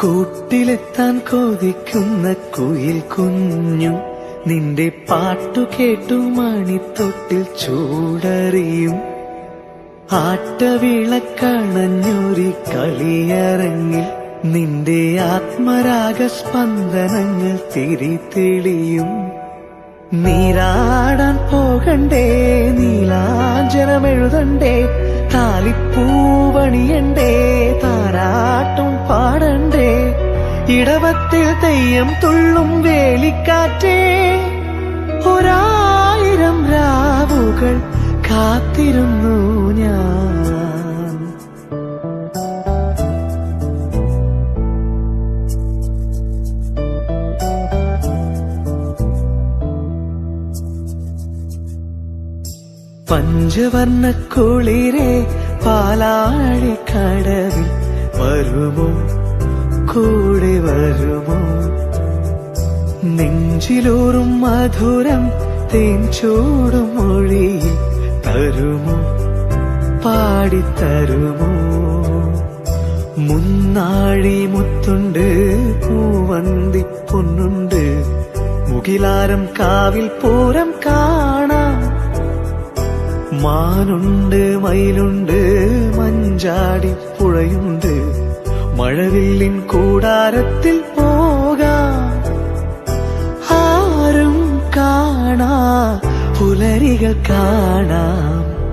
കൂട്ടിലെത്താൻ കൊതിക്കുന്ന കുയിൽ കുഞ്ഞു നിന്റെ പാട്ടു കേട്ടു മണിത്തൊട്ടിൽ ചൂടറിയും. ആട്ടവിളക്കണഞ്ഞൊരി കളിയരങ്ങിൽ നിന്റെ ആത്മരാഗ സ്പന്ദനങ്ങൾ തിരിതെളിയും. നീരാടാൻ പോകണ്ടേ നീലാഞ്ജനമെഴുതണ്ടേ താലിപ്പൂവണിയണ്ടേ താരാ ഇടവത്തിൽ തെയ്യം തുള്ളും വേലിക്കാറ്റേ. ഒരായിരം രാവുകൾ കാത്തിരുന്നു ഞാൻ. പഞ്ചവർണ കുളിരെ പാലാഴി കടവിൽ വരുമോ? കൂടെ വരുമോ? നെഞ്ചിലൂറും മധുരം തേൻ ചൂടും മൊഴി തരുമോ? പാടിത്തരുമോ? മുന്നാഴി മുത്തുണ്ട് പൂവന്തി പൊന്നുണ്ട്. മുകിലാരം കാവിൽ പൂരം കാണാം. മാനുണ്ട് മയിലുണ്ട് മഞ്ചാടി പുഴയുണ്ട്. മഴവില്ലിൻ കൂടാരത്തിൽ പോകാം. ആരും കാണാ പുലരികൾ കാണാം.